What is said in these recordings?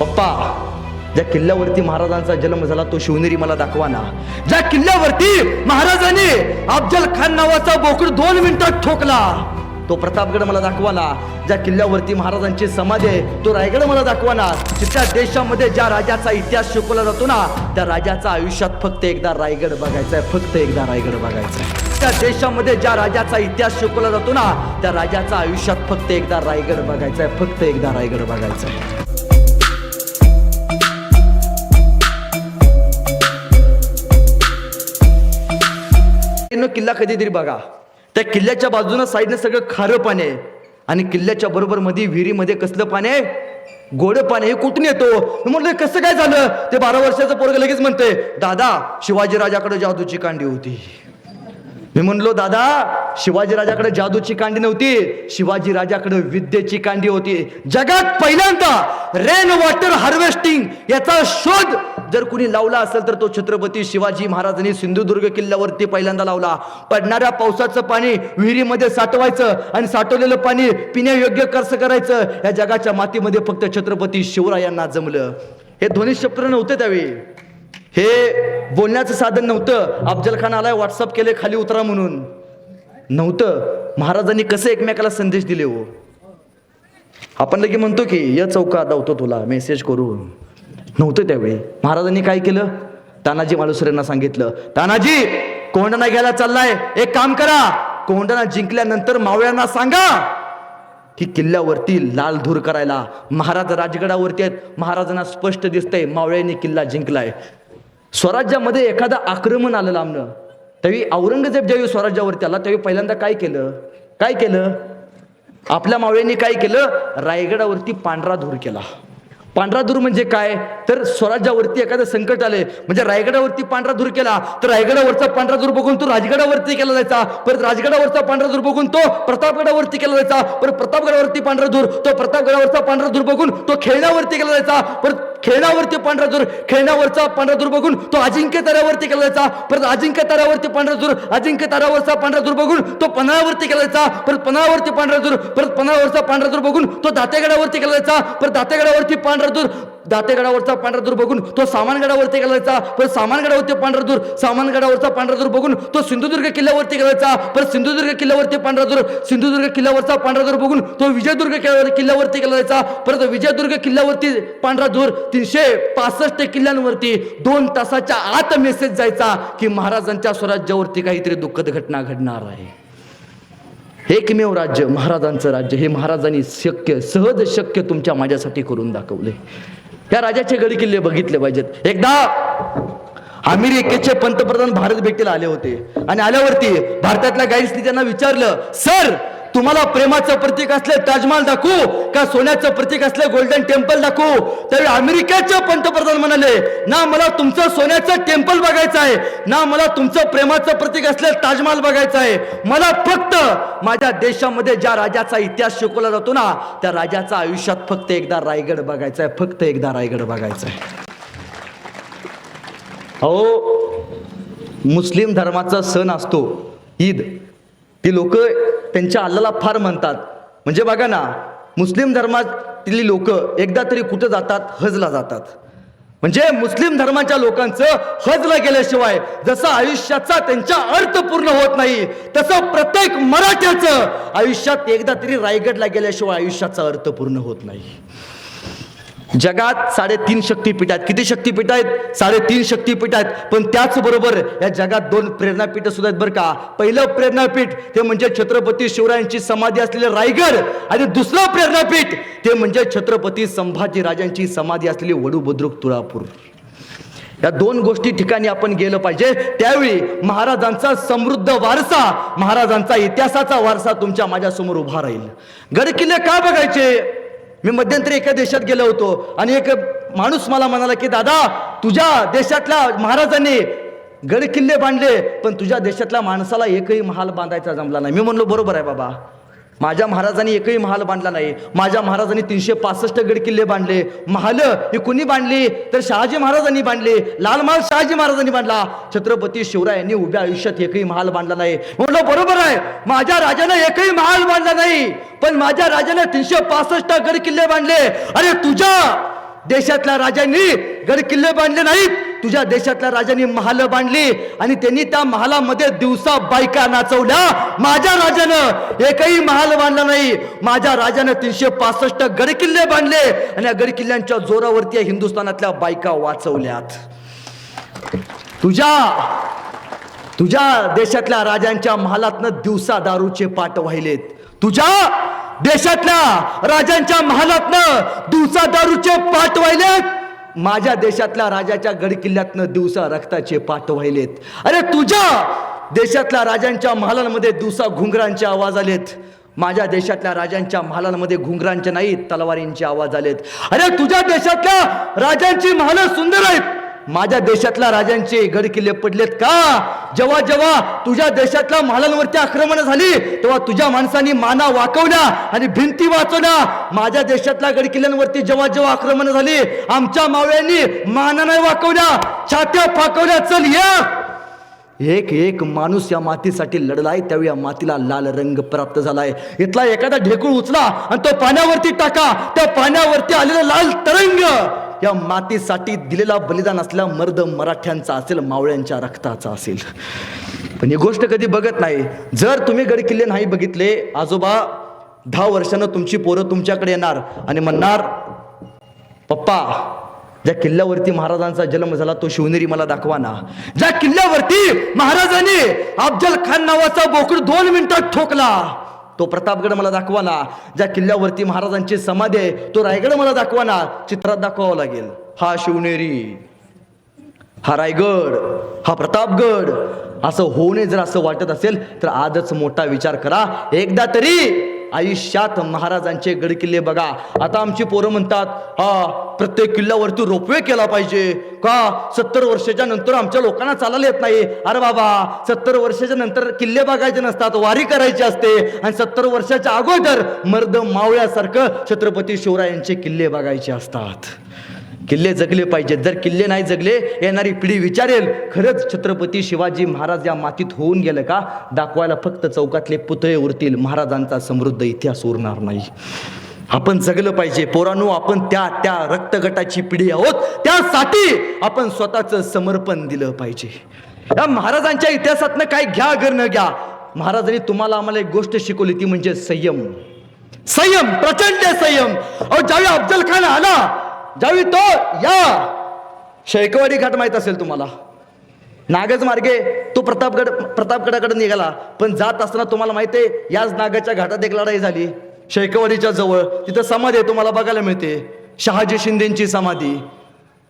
पप्पा ज्या किल्ल्यावरती महाराजांचा जन्म झाला तो शिवनेरी मला दाखवा ना. ज्या किल्ल्यावरती महाराजांनी अफजल खान नावाचा बोकड दोन मिनिटात ठोकला तो प्रतापगड मला दाखवा ना. ज्या किल्ल्यावरती महाराजांची समाधी आहे तो रायगड मला दाखवा ना. देशामध्ये ज्या राजाचा इतिहास शिकवला जातो ना त्या राजाचा आयुष्यात फक्त एकदा रायगड बघायचा आहे फक्त एकदा रायगड बघायचा आहे. त्या देशामध्ये ज्या राजाचा इतिहास शिकवला जातो ना त्या राजाचा आयुष्यात फक्त एकदा रायगड बघायचा आहे फक्त एकदा रायगड बघायचा आहे. साईडनं किल्ला कधीतरी बघा. त्या किल्ल्याच्या बाजूनं साईडनं सगळं खारं पाणी आहे. आणि किल्ल्याच्या बरोबर मध्ये विहिरीमध्ये कसलं पाणी आहे? गोड पाणी हे कुठून येतो? म्हटलं कसं काय झालं? ते बारा वर्षाचं पोरग लगेच म्हणते दादा शिवाजी राजाकडे जादूची कांडी होती. मी म्हणलो दादा शिवाजी राजाकडे जादूची कांडी नव्हती. शिवाजी राजाकडे विद्येची कांडी होती. जगात पहिल्यांदा रेन वॉटर हार्वेस्टिंग याचा शोध जर कुणी लावला असेल तर तो छत्रपती शिवाजी महाराजांनी सिंधुदुर्ग किल्ल्यावरती पहिल्यांदा लावला. पडणाऱ्या पावसाचं पाणी विहिरीमध्ये साठवायचं आणि साठवलेलं पाणी पिण्यायोग्य कसं करायचं. या जगाच्या मातीमध्ये फक्त छत्रपती शिवरायांना जमलं. हे ध्वनी नव्हते त्यावेळी. हे बोलण्याचं साधन नव्हतं. अफजल खान आलाय व्हॉट्सअप केले खाली उतरा म्हणून. नव्हतं. महाराजांनी कसे एकमेकाला संदेश दिले हो? आपण लगे म्हणतो की या चौका दावतो तुला मेसेज करू नव्हतं त्यावेळी. महाराजांनी काय केलं? तानाजी मालुसरेंना सांगितलं तानाजी कोंडणा घ्यायला चाललाय. एक काम करा. कोंडणा जिंकल्यानंतर मावळ्यांना सांगा की किल्ल्यावरती लाल धूर करायला. महाराज राजगडावरती आहेत. महाराजांना स्पष्ट दिसतंय मावळ्यांनी किल्ला जिंकलाय. स्वराज्यामध्ये एखादं आक्रमण आलं लांबनं त्यावेळी औरंगजेब ज्यावेळी स्वराज्यावरती आला त्यावेळी पहिल्यांदा काय केलं? काय केलं? आपल्या मावळ्यांनी काय केलं? रायगडावरती पांढरा धूर केला. पांढरा धूर म्हणजे काय? तर स्वराज्यावरती एखादं संकट आले म्हणजे रायगडावरती पांढरा धूर केला तर रायगडावरचा पांढरा धूर बघून तो राजगडावरती केला जायचा. परत राजगडावरचा पांढरा धूर बघून तो प्रतापगडावरती केला जायचा. परत प्रतापगडावरती पांढरा धूर तो प्रतापगडावरचा पांढरा धूर बघून तो खेळण्यावरती केला जायचा. परत खेळण्यावरती पांढरा जोर खेळण्यावरचा पांढरा जोर बघून तो अजिंक्य ताऱ्यावरती केला जायचा परत अजिंक्य ताऱ्यावरती पांढरा जोर अजिंक्य ताऱ्यावरचा पांढरा जोर बघून तो पन्हाळावरती केला जायचा परत पन्हाळावरती पांढरा जोर परत पन्हाळावरचा पांढरा जोर बघून तो दातेगडावरती केला जायचा परत दातेगडावरती पांढरा जोर दातेगडावरचा पांढरा धूर बघून तो सामानगडावरती गेलायचा जायचा परत सामानगडावरती पांढरादूर सामानगडावरचा पांढराधूर बघून तो सिंधुदुर्ग किल्ल्यावरती गेलायचा जायचा परत सिंधुदुर्ग किल्ल्यावरती पांढरा धूर सिंधुदुर्ग किल्ल्यावरचा पांढराधूर बघून तो विजयदुर्ग किल्ल्यावरती केला जायचा परत विजयदुर्ग किल्ल्यावरती पांढरा धूर तीनशे पासष्ट किल्ल्यांवरती दोन तासाच्या आत मेसेज जायचा की महाराजांच्या स्वराज्यावरती काहीतरी दुःखद घटना घडणार आहे. एकमेव राज्य महाराजांचं राज्य हे महाराजांनी शक्य सहज शक्य तुमच्या माझ्यासाठी करून दाखवले. या राजाचे गडी किल्ले बघितले पाहिजेत. एकदा अमेरिकेचे पंतप्रधान भारत भेटीला आले होते. आणि आल्यावरती भारतातल्या गाईड्सनी त्यांना विचारलं सर तुम्हाला प्रेमाचं प्रतीक असले ताजमहाल दाखवू का सोन्याचं प्रतीक असले गोल्डन टेम्पल दाखवू? त्यावेळी अमेरिकेचे पंतप्रधान म्हणाले ना मला तुमचं सोन्याचं टेम्पल बघायचं आहे. ना मला तुमचं प्रेमाचं प्रतीक असले ताजमहाल बघायचं आहे. मला फक्त माझ्या देशामध्ये ज्या राजाचा इतिहास शिकवला जातो ना त्या राजाचा आयुष्यात फक्त एकदा रायगड बघायचा आहे. फक्त एकदा रायगड बघायचा आहे. अहो मुस्लिम धर्माचा सण असतो. ईद. ती लोक त्यांच्या अल्लाला फार म्हणतात. म्हणजे बघा ना मुस्लिम धर्मातली लोक एकदा तरी कुठं जातात? हजला जातात. म्हणजे मुस्लिम धर्माच्या लोकांचं हजला गेल्याशिवाय जसं आयुष्याचा त्यांच्या अर्थ पूर्ण होत नाही तसं प्रत्येक मराठ्याचं आयुष्यात एकदा तरी रायगडला गेल्याशिवाय आयुष्याचा अर्थ पूर्ण होत नाही. जगात साडेतीन शक्तीपीठ आहेत. किती शक्तीपीठ आहेत? साडेतीन शक्तीपीठ आहेत. पण त्याचबरोबर या जगात दोन प्रेरणापीठ सुद्धा आहेत बरं का. पहिलं प्रेरणापीठ ते म्हणजे छत्रपती शिवरायांची समाधी असलेले रायगड. आणि दुसरं प्रेरणापीठ ते म्हणजे छत्रपती संभाजी राजांची समाधी असलेली वडू बुद्रुक तुळापूर. या दोन गोष्टी ठिकाणी आपण गेलं पाहिजे. त्यावेळी महाराजांचा समृद्ध वारसा महाराजांचा इतिहासाचा वारसा तुमच्या माझ्यासमोर उभा राहील. गड किल्ले का बघायचे? मी मध्यंतरी एका देशात गेलो होतो आणि एक माणूस मला म्हणाला की दादा तुझ्या देशातल्या महाराजांनी गड किल्ले बांधले पण तुझ्या देशातल्या माणसाला एकही महाल बांधायचा जमला नाही. मी म्हणलो बरोबर आहे बाबा. माझ्या महाराजांनी एकही महाल बांधला नाही. माझ्या महाराजांनी तीनशे पासष्ट गड किल्ले बांधले. महाल ही कुणी बांधली? तर शहाजी महाराजांनी बांधले. लाल महाल शहाजी महाराजांनी बांधला. छत्रपती शिवरायांनी उभ्या आयुष्यात एकही महाल बांधला नाही. म्हटलं बरोबर आहे. माझ्या राजानं एकही महाल बांधला नाही. पण माझ्या राजाने तीनशे पासष्ट गड किल्ले बांधले. अरे तुझ्या देशातल्या राजांनी गड किल्ले बांधले नाहीत. तुझ्या देशातल्या राजांनी महाल बांधली आणि त्यांनी त्या महालामध्ये दिवसा बायका नाचवल्या. माझ्या राजानं एकही महाल बांधला नाही. माझ्या राजानं तीनशे पासष्ट गड किल्ले बांधले आणि या गड किल्ल्यांच्या जोरावरती या हिंदुस्थानातल्या बायका वाचवल्यात. तुझ्या तुझ्या देशातल्या राजांच्या महालातनं दिवसा दारूचे पाठ वाहिलेत. तुझ्या देशातल्या राजांच्या महालातनं दिवसा दारूचे पाट वाहिलेत माझ्या देशातल्या राजाच्या गडकिल्ल्यातनं दिवसा रक्ताचे पाठ वाहिलेत अरे तुझ्या देशातल्या राजांच्या महालांमध्ये दिवसा घुंगरांचे आवाज आलेत. माझ्या देशातल्या राजांच्या महालांमध्ये घुंगरांचे नाहीत तलवारींचे आवाज आलेत. अरे तुझ्या देशातल्या राजांची महालं सुंदर आहेत. माझ्या देशातल्या राजांचे गडकिल्ले पडलेत का? जेव्हा जेव्हा तुझ्या देशातल्या मालांवरती आक्रमण झाली तेव्हा तुझ्या माणसांनी माना वाकवल्या आणि भिंती वाचवल्या. माझ्या देशातल्या गडकिल्ल्यांवरती जेव्हा जेव्हा आक्रमण झाली आमच्या मावळ्यांनी माना नाही वाकवल्या. छात्या फाकवल्या चल या. एक एक माणूस या मातीसाठी लढलाय त्यावेळी या मातीला लाल रंग प्राप्त झालाय. इथला एखादा ढेकूळ उचला आणि तो पाण्यावरती टाका. त्या पाण्यावरती आलेला लाल तरंग. या मातीसाठी दिलेला बलिदान असलेला मर्द मराठ्यांचा असेल मावळ्यांच्या रक्ताचा असेल. पण ही गोष्ट कधी बघत नाही. जर तुम्ही गड किल्ले नाही बघितले आजोबा दहा वर्षानं तुमची पोरं तुमच्याकडे येणार आणि म्हणणार पप्पा ज्या किल्ल्यावरती महाराजांचा जन्म झाला तो शिवनेरी मला दाखवा ना. ज्या किल्ल्यावरती महाराजांनी अफजल खान नावाचा बोकड दोन मिनिटात ठोकला. तो प्रतापगड मला दाखवा ना ज्या किल्ल्यावरती महाराजांची समाधी आहे तो रायगड मला दाखवा ना चित्रात दाखवावा लागेल. हा शिवनेरी हा रायगड हा प्रतापगड. असं होऊ नये जर असं वाटत असेल तर आजच मोठा विचार करा. एकदा तरी आयुष्यात महाराजांचे गड किल्ले बघा. आता आमची पोरं म्हणतात हा प्रत्येक किल्ल्यावरती रोपवे केला पाहिजे. का? सत्तर वर्षाच्या नंतर आमच्या लोकांना चालायला येत नाही. अरे बाबा सत्तर वर्षाच्या नंतर किल्ले बघायचे नसतात वारी करायची असते. आणि सत्तर वर्षाच्या अगोदर मर्द मावळ्यासारखं छत्रपती शिवरायांचे किल्ले बघायचे असतात. किल्ले जगले पाहिजेत जर किल्ले नाही जगले येणारी पिढी विचारेल खरंच छत्रपती शिवाजी महाराज या मातीत होऊन गेलं का? दाखवायला फक्त चौकातले पुतळे उरतील. महाराजांचा समृद्ध इतिहास उरणार नाही. आपण जगलं पाहिजे. पोरांनो आपण त्या त्या रक्तगटाची पिढी आहोत. त्यासाठी आपण स्वतःचं समर्पण दिलं पाहिजे. या महाराजांच्या इतिहासातनं काय घ्या घर न घ्या. महाराजांनी तुम्हाला आम्हाला एक गोष्ट शिकवली ती म्हणजे संयम. संयम प्रचंड संयम. अहो ज्यावेळी अफजल खान आला जावी तो या. शेकवाडी घाट माहीत असेल तुम्हाला. नागज मार्गे तो प्रतापगड प्रतापगडाकडे निघाला. पण जात असताना तुम्हाला माहिती आहे याच नागाच्या घाटात एक लढाई झाली. शेकवाडीच्या जवळ तिथं समाधी आहे तुम्हाला बघायला मिळते. शहाजी शिंदेची समाधी.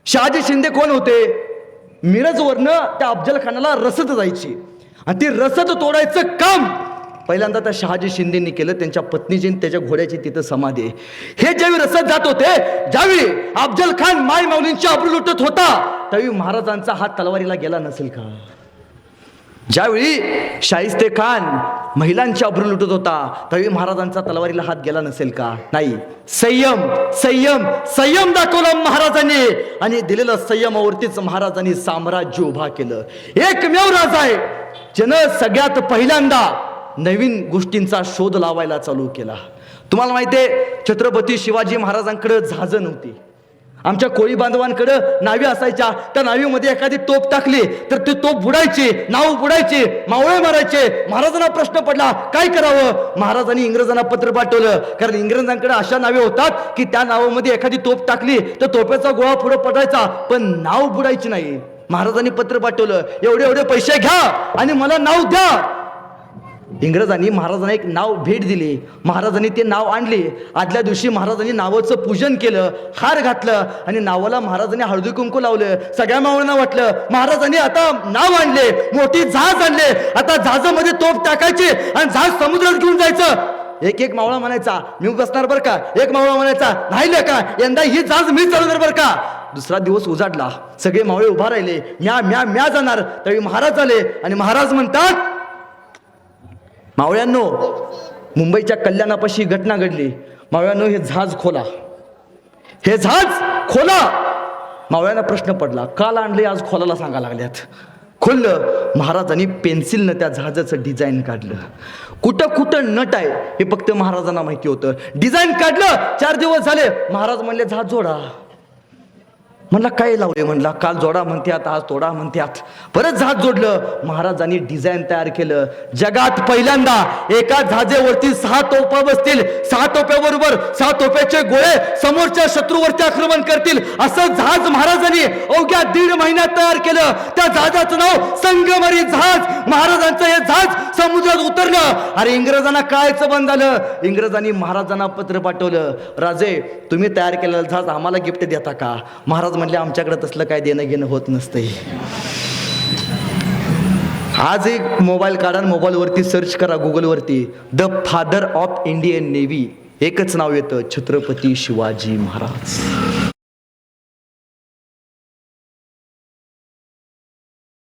शहाजी शिंदे कोण होते? मिरजवरनं त्या अफजल खानाला रसद जायची. आणि ती रसद तोडायचं काम पहिल्यांदा त्या शहाजी शिंदेनी केलं त्यांच्या पत्नीची त्याच्या घोड्याची तिथं समाधी आहे. हे ज्यावेळी रसद जात होते ज्यावेळी अफजल खान माय माऊलींची आबरू लुटत होता त्यावेळी महाराजांचा हात तलवारीला गेला नसेल का? ज्यावेळी शाहिस्ते खान महिलांची अब्रू लुटत होता त्यावेळी महाराजांचा तलवारीला हात गेला नसेल का? नाही. संयम संयम संयम दाखवला महाराजांनी आणि दिलेलं संयमावरतीच महाराजांनी साम्राज्य उभा केलं. एकमेव राजा आहे. ज्यानं सगळ्यात पहिल्यांदा नवीन गोष्टींचा शोध लावायला चालू केला. तुम्हाला माहिती आहे छत्रपती शिवाजी महाराजांकडे झाजं नव्हती आमच्या कोळी बांधवांकडं नावी असायच्या. त्या नावीमध्ये एखादी तोप टाकली तर ती तोप बुडायची नाव बुडायची मावळे मारायचे. महाराजांना प्रश्न पडला काय करावं? महाराजांनी इंग्रजांना पत्र पाठवलं. कारण इंग्रजांकडे अशा नावे होतात की त्या नावामध्ये एखादी तोप टाकली तर तोप्याचा गोळा पुढे पडायचा. पण नाव बुडायची नाही. महाराजांनी पत्र पाठवलं एवढे एवढे पैसे घ्या आणि मला नाव द्या. इंग्रजांनी महाराजांना एक नाव भेट दिली. महाराजांनी ते नाव आणले. आदल्या दिवशी महाराजांनी नावाचं पूजन केलं हार घातलं आणि नावाला महाराजांनी हळदी कुंकू लावलं. सगळ्या मावळ्यांना वाटलं महाराजांनी आता नाव आणले मोठी जहाज आणले. आता जहाजामध्ये तोफ टाकायचे आणि जहाज समुद्रात घेऊन जायचं. एक एक मावळा म्हणायचा मी बसणार बरं का? एक मावळा म्हणायचा नाही का? यंदा ही जहाज मी चालवणार बरं का? दुसरा दिवस उजाडला. सगळे मावळे उभा राहिले. म्या म्या म्या जाणार. त्यावेळी महाराज आले आणि महाराज म्हणतात मावळ्यांनो मुंबईच्या कल्याणापाशी घटना घडली. मावळ्यांनो हे जहाज खोला. हे जहाज खोला! मावळ्यांना प्रश्न पडला काल आणले आज खोलाला सांगा लागल्यात? खोललं महाराजांनी पेन्सिलनं त्या जहाजाचं डिझाईन काढलं. कुठं कुठं नट आहे हे फक्त महाराजांना माहिती होतं. डिझाईन काढलं चार दिवस झाले महाराज म्हणले जहाज जोडा. म्हणला काय लावले? म्हणला काल जोडा म्हणत्यात आज तोडा म्हणत्यात. परत झाज जोडलं. महाराजांनी डिझाईन तयार केलं. जगात पहिल्यांदा एका झाजेवरती सहा तोफा बसतील. सहा तोफ्याबरोबर सहा तोफ्याचे गोळे समोरच्या शत्रूवरती आक्रमण करतील. असं जहाज महाराजांनी अवघ्या दीड महिन्यात तयार केलं. त्या जहाजाचं नाव संगमरी जहाज महाराजांचं हे जहाज समुद्रात उतरलं अरे इंग्रजांना कायचं बंद झालं? इंग्रजांनी महाराजांना पत्र पाठवलं. राजे तुम्ही तयार केलेलं जहाज आम्हाला गिफ्ट देता का? महाराज म्हणले आमच्याकडे तसलं काय देणं घेणं होत नसतंय. आज एक मोबाईल काढा मोबाईलवरती सर्च करा गुगलवरती. The father of Indian navy. एकच नाव येतं छत्रपती शिवाजी महाराज.